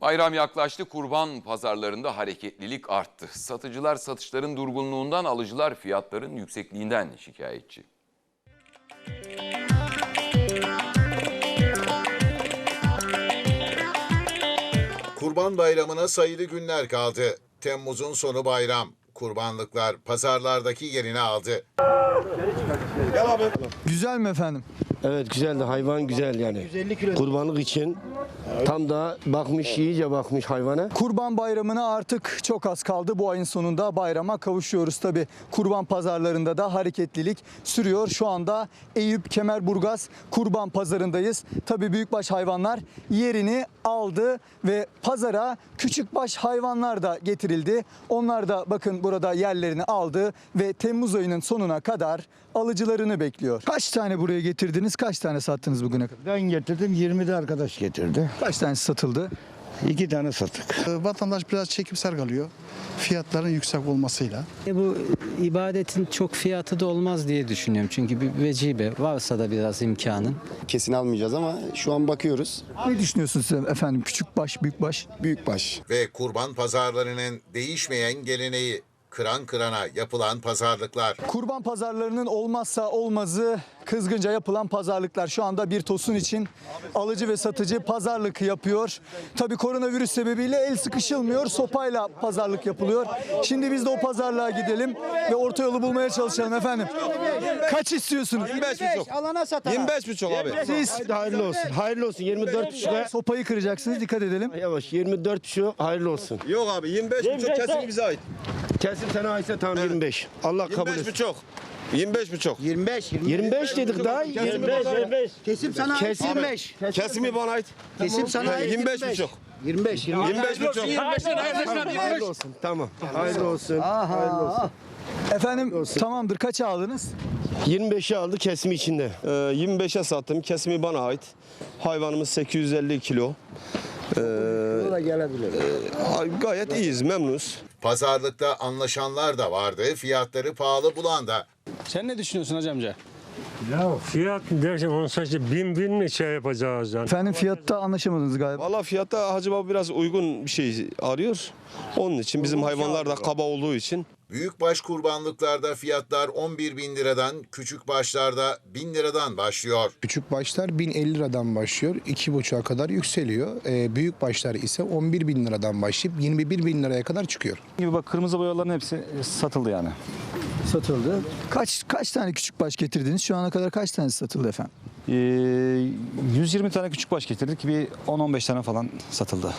Bayram yaklaştı, kurban pazarlarında hareketlilik arttı. Satıcılar satışların durgunluğundan, alıcılar fiyatların yüksekliğinden şikayetçi. Kurban Bayramı'na sayılı günler kaldı. Temmuz'un sonu bayram. Kurbanlıklar pazarlardaki yerini aldı. Güzel mi efendim? Evet güzeldi hayvan güzel yani. Kurbanlık için tam da bakmış iyice bakmış hayvana. Kurban Bayramı'na artık çok az kaldı. Bu ayın sonunda bayrama kavuşuyoruz tabi. Kurban pazarlarında da hareketlilik sürüyor. Şu anda Eyüp Kemerburgaz Kurban Pazarındayız. Tabi büyükbaş hayvanlar yerini aldı ve pazara küçükbaş hayvanlar da getirildi. Onlar da bakın burada yerlerini aldı ve Temmuz ayının sonuna kadar alıcılarını bekliyor. Kaç tane buraya getirdiniz? Kaç tane sattınız bugüne kadar? Ben getirdim 20 de arkadaş getirdi. Kaç tanesi satıldı? İki tane sattık. Ee, Vatandaş biraz çekimser kalıyor fiyatların yüksek olmasıyla. E, Bu ibadetin çok fiyatı da olmaz diye düşünüyorum. Çünkü bir vecibe varsa da biraz imkanın. kesin almayacağız ama şu an bakıyoruz. Ne düşünüyorsunuz siz efendim? Küçükbaş, büyükbaş? Büyükbaş. Ve kurban pazarlarının değişmeyen geleneği kıran kırana yapılan pazarlıklar. Kurban pazarlarının olmazsa olmazı kızgınca yapılan pazarlıklar. Şu anda bir tosun için alıcı ve satıcı pazarlık yapıyor. Tabii koronavirüs sebebiyle el sıkışılmıyor. Sopayla pazarlık yapılıyor. Şimdi biz de o pazarlığa gidelim ve orta yolu bulmaya çalışalım efendim. Kaç istiyorsunuz? 25 buçuk abi. Siz Hadi hayırlı olsun. Hayırlı olsun 24 buçuğa. sopayı kıracaksınız dikkat edelim. Yavaş 24 buçuk hayırlı olsun. Yok abi 25 buçuk kesin bize ait. Kesim sana aitse tamam 25. Allah kabul 25 etsin. buçuk. 25 buçuk. 25, 25 dedik daha. 25 25. Kesim sana ait Kesim. 25. Kesimi bana ait. Kesim sana ait 25 buçuk. 25. 25 buçuk. Hayırlı olsun. Tamam. Hayırlı olsun. Hayırlı olsun. Efendim tamamdır kaça aldınız? 25'i aldı kesimi içinde. Ee, 25'e sattım. Kesimi bana ait. Hayvanımız 850 kilo. Ee, Bu da gelebilir. ay- gayet iyiyiz, memnunuz. Pazarlıkta anlaşanlar da vardı, fiyatları pahalı bulan da. Sen ne düşünüyorsun hacı amca? Ya fiyat derken onu sadece bin bin mi şey yapacağız yani? Efendim fiyatta anlaşamadınız galiba. Valla fiyatta Hacı Baba biraz uygun bir şey arıyor. Onun için bizim hayvanlar da kaba olduğu için Büyükbaş kurbanlıklarda fiyatlar 11 bin liradan, küçük başlarda 1000 liradan başlıyor. Küçük başlar 1050 liradan başlıyor. 2,5'a kadar yükseliyor. Ee, büyük başlar ise 11 bin liradan başlayıp 21 bin liraya kadar çıkıyor. Gibi bak kırmızı boyaların hepsi satıldı yani. Satıldı. Kaç kaç tane küçükbaş getirdiniz? Şu ana kadar kaç tanesi satıldı efendim? Ee, 120 tane küçük baş getirdik. Bir 10-15 tane falan satıldı.